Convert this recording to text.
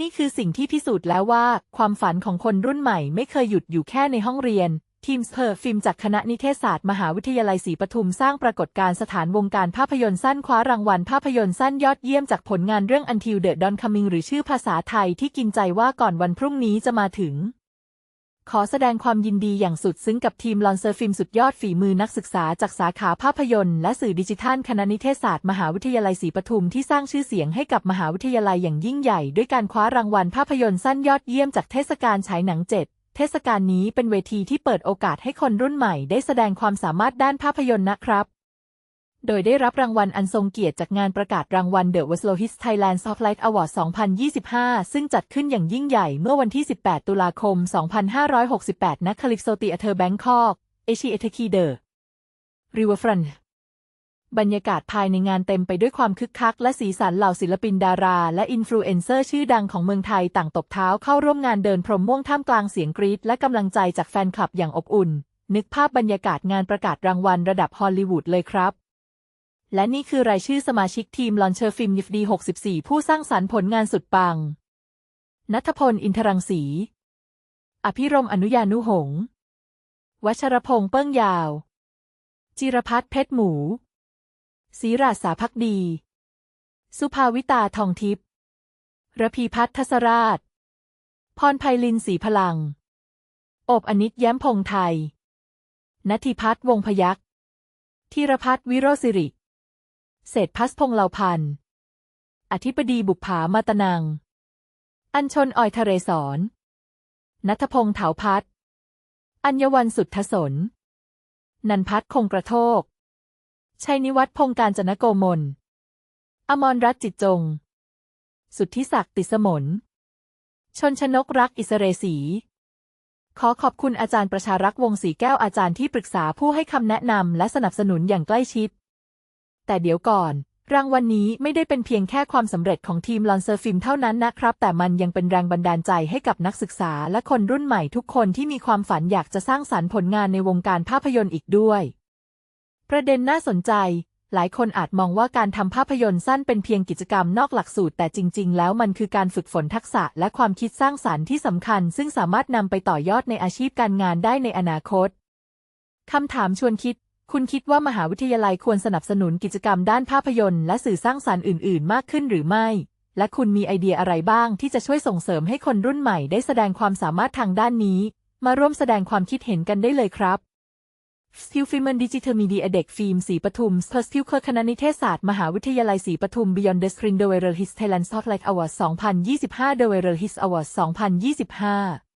นี่คือสิ่งที่พิสูจน์แล้วว่า ความฝันของคนรุ่นใหม่ไม่เคยหยุดอยู่แค่ในห้องเรียน ทีมสเพอร์ฟิล์มจากคณะนิเทศศาสตร์มหาวิทยาลัยศรีปทุมสร้างปรากฏการณ์สถานวงการภาพยนตร์สั้นคว้ารางวัลภาพยนตร์สั้นยอดเยี่ยมจากผลงานเรื่อง Until the Dawn Coming หรือชื่อภาษาไทยที่กินใจว่าก่อนวันพรุ่งนี้จะมาถึง ขอแสดงความยินดีอย่างสุดซึ้งกับทีมลอนเซอร์ฟิล์มสุดยอดฝีมือนักศึกษาจากสาขาภาพยนตร์ และสื่อดิจิทัลคณะนิเทศศาสตร์มหาวิทยาลัยศรีปทุมที่สร้างชื่อเสียงให้กับมหาวิทยาลัยอย่างยิ่งใหญ่ ด้วยการคว้ารางวัลภาพยนตร์สั้นยอดเยี่ยมจากเทศกาลฉายหนังเจ็ดเทศกาลนี้เป็นเวทีที่เปิดโอกาสให้คนรุ่นใหม่ได้แสดงความสามารถด้านภาพยนตร์นะครับ โดยได้รับรางวัลอันทรงเกียรติจากงานประกาศรางวัล The w e s l o h i s Thailand Softlight Award 2025 ซึ่งจัดขึ้นอย่างยิ่งใหญ่เมื่อวันที่ 18 ตุลาคม 2568 ณคาลิฟโซตีอเทอร์แบงคอกเอชีเอทคีเดอร์ริเวอร์ฟรอนบรรยากาศภายในงานเต็มไปด้วยความคึกคัก และสีสันเหล่าศิลปินดารา และอินฟลูเอนเซอร์ชื่อดังของเมืองไทยต่างตบเท้าเข้าร่วมงานเดินพรมม่วงท่ามกลางเสียงกรี๊ดและกำลังใจจากแฟนคลับอย่างอบอุ่น นึกภาพบรรยากาศงานประกาศรางวัลระดับฮอลลีวูดเลยครับ และนี่คือรายชื่อสมาชิกทีมลอนเชอร์ฟิล์มยิฟดี64 ผู้สร้างสรรค์ผลงานสุดปัง นัทพล อินทรังสี อภิรมอนุญานุหง วัชรพงษ์เปิ้งยาว จิรพัฒน์เพชรหมูศรีราสาพักดี สุภาวิตาทองทิพย์ระพีพัฒน์ทศราช พรไพลินศรีพลัง อบอนิตแย้มพงไทยนัทิพัฒน์วงพยักธีรพัฒน์วิโรสิริ เศษพัฒน์พงเหล่าพันธ์ อธิบดีบุปผามาตนัง อัญชนออยทะเรศรนัทพงษ์เถาพัฒอัญวันสุทธสน นันพัฒคงกระโทก ชัยนิวัฒน์พงการจนโกมล อมรรัตจิตจง สุทธิศักดิ์ติสมน ชนชนกรักอิสเรศี ขอขอบคุณอาจารย์ประชารักษ์วงศรีแก้วอาจารย์ที่ปรึกษาผู้ให้คำแนะนำและสนับสนุนอย่างใกล้ชิด แต่เดี๋ยวก่อน รางวัลนนี้ไม่ได้เป็นเพียงแค่ความสำเร็จของทีมลอนเซอร์ฟิล์มเท่านั้นนะครับ แต่มันยังเป็นแรงบันดาลใจให้กับนักศึกษาและคนรุ่นใหม่ทุกคนที่มีความฝันอยากจะสร้างสรรค์ผลงานในวงการภาพยนตร์อีกด้วย ประเด็นน่าสนใจหลายคนอาจมองว่าการทำภาพยนตร์สั้นเป็นเพียงกิจกรรมนอกหลักสูตร แต่จริง ๆ แล้วมันคือการฝึกฝนทักษะและความคิดสร้างสรรค์ที่สำคัญ ซึ่งสามารถนำไปต่อยอดในอาชีพการงานได้ในอนาคต คำถามชวนคิด คุณคิดว่ามหาวิทยาลัยควรสนับสนุนกิจกรรมด้านภาพยนตร์และสื่อสร้างสรรค์อื่น ๆ มากขึ้นหรือไม่ และคุณมีไอเดียอะไรบ้างที่จะช่วยส่งเสริมให้คนรุ่นใหม่ได้แสดงความสามารถทางด้านนี้ มาร่วมแสดงความคิดเห็นกันได้เลยครับสติลฟิล์มดิจิทัลมีเดียเด็กฟิล์มสีปทุมสเพอร์สติลเคอร์คณะนิเทศศาสตร์ มหาวิทยาลัยศรีปทุม Beyond the Screen The Viral His Thailand Spotlight Awards 2025 The Viral His Awards 2025